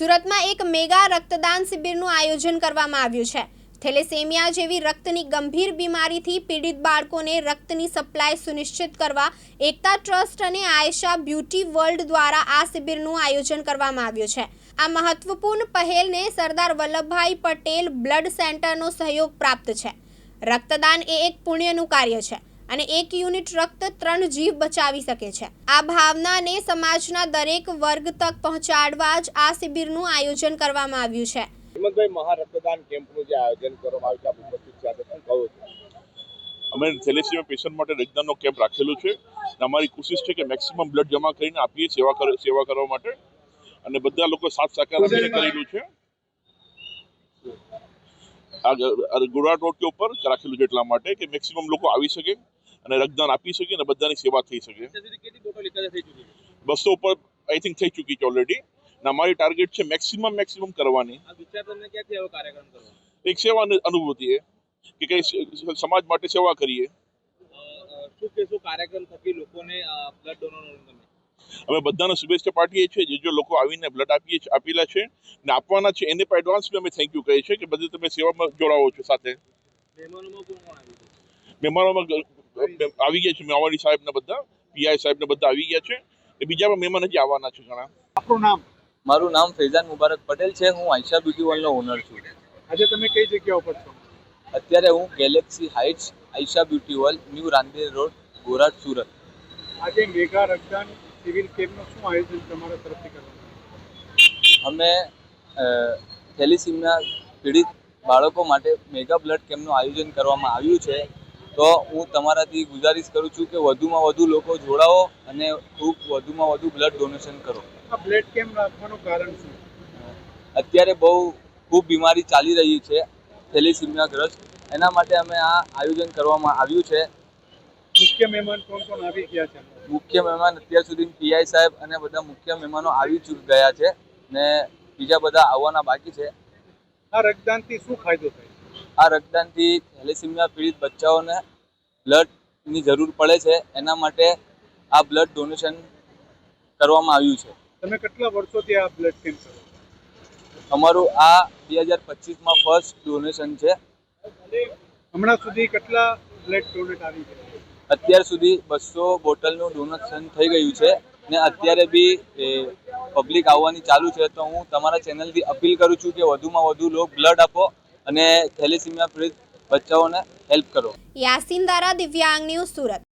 સુરતમાં એક મેગા રક્તદાન શિબિરનું આયોજન કરવામાં આવ્યું છે. થેલેસેમિયા જેવી રક્તની ગંભીર બીમારીથી પીડિત બાળકોને રક્તની સપ્લાય સુનિશ્ચિત કરવા એકતા ટ્રસ્ટ અને આયશા બ્યુટી વર્લ્ડ દ્વારા આ શિબિરનું આયોજન કરવામાં આવ્યું છે. આ મહત્વપૂર્ણ પહેલને સરદાર વલ્લભભાઈ પટેલ બ્લડ સેન્ટરનો સહયોગ પ્રાપ્ત છે. રક્તદાન એ એક પુણ્યનું કાર્ય છે. અને એક યુનિટ રક્ત ત્રણ જીવ બચાવી શકે છે. આ ભાવનાને સમાજના દરેક વર્ગ તક પહોંચાડવા જ આ શિબિરનું આયોજન કરવામાં આવ્યું છે. હિંમતભાઈ મહા રક્તદાન કેમ્પનું જે આયોજન કરવામાં આવ્યું છે આપ ઉપસ્થિત છે આપણે શું કહો છો. અમે થેલેસીમિયા પેશન્ટ માટે રક્તદાનનો કેમ્પ રાખેલો છે. અમારી કોશિશ છે કે મેક્સિમમ બ્લડ જમા કરીને આપીએ સેવા સેવા કરવા માટે. અને બધા લોકો સાથ સહકાર આપીને કરેલું છે. આ ગ- આ રોડ કે ઉપર રાખેલું છે એટલા માટે કે મેક્સિમમ લોકો આવી શકે. અને રક્તદાન આપી શકીએ અને બધાની સેવા થઈ શકે. બસો ઉપર આઈ થિંક થઈ ચૂકી છે ઓલરેડી અને અમારી ટાર્ગેટ છે મેક્સિમમ મેક્સિમમ કરવાની. એક સેવા અનુભૂતિ એ કે કઈ સમાજ માટે સેવા કરીએ. અ, અ, શું કાર્યક્રમ થકી લોકોને બ્લડ ડોનર અમે બધાને શુભેચ્છા પાઠવીએ છીએ. જે જો લોકો આવીને બ્લડ આપીએ આપેલા છે ને આપવાના છે એને પણ એડવાન્સમાં અમે થેન્ક યુ કહીએ છીએ કે બધે તમે સેવામાં જોડાવો છો સાથે. મહેમાનોમાં આવી ગયા છે મેવાડી સાહેબ ને બધા પીઆઈ સાહેબ ને બધા આવી ગયા છે. એ બીજા પણ મહેમાન હજી આવવાના છે ઘણા. આપણું નામ? મારું નામ ફૈઝાન મુબારક પટેલ છે. હું આયશા બ્યુટી વર્લ્ડનો ઓનર છું. આજે તમે કઈ જગ્યા ઉપર છો? અત્યારે હું galaxy heights Ayesha beauty world new Rander road Gorat Surat. આજે મેગા રક્તદાન સિવિલ કેમ્પનું શું આયોજન તમારા તરફથી કરવામાં અમે થેલીસીમના પીડિત બાળકો માટે મેગા બ્લડ કેમ્પનું આયોજન કરવામાં આવ્યું છે. તો હું તમારાથી ગુજારિશ કરું છું કે વધુમાં વધુ લોકો જોડાઓ અને ખૂબ વધુમાં વધુ બ્લડ ડોનેશન કરો. આ બ્લડ કેમ્પ રાખવાનું કારણ શું? અત્યારે બહુ ખૂબ બીમારી ચાલી રહી છે થેલિસીમિયા ગ્રસ્ત એના માટે અમે આ આયોજન કરવામાં આવ્યું છે. મુખ્ય મહેમાન કોણ કોણ આવી ગયા છે? મુખ્ય મહેમાન અત્યાર સુધી પીઆઈ સાહેબ અને બધા મુખ્ય મહેમાનો આવી ચૂક ગયા છે ને બીજા બધા આવવાના બાકી છે. આ રક્તદાનથી શું ફાયદો થાય? આ રક્તદાનથી થેલેસીમિયા પીડિત બચ્ચાઓને બ્લડની જરૂર પડે છે. એના માટે આ બ્લડ ડોનેશન કરવામાં આવ્યું છે. તમે કેટલા વર્ષોથી આ બ્લડ કેમ્પ કરો અમારું આ બે હજાર પચીસમાં ફર્સ્ટ ડોનેશન છે. હમણાં સુધી કેટલા બ્લડ ડોનેટ આવી છે અત્યાર સુધી બસો બોટલનું ડોનેશન થઈ ગયું છે ને અત્યારે બી પબ્લિક આવવાની ચાલુ છે. તો હું તમારા ચેનલથી અપીલ કરું છું કે વધુમાં વધુ લોકો બ્લડ આપો. અને થેલેસીમિયા પીડિત બચ્ચાઓને હેલ્પ કરો. યાસીન દારા દિવ્યાંગ ન્યૂઝ સુરત.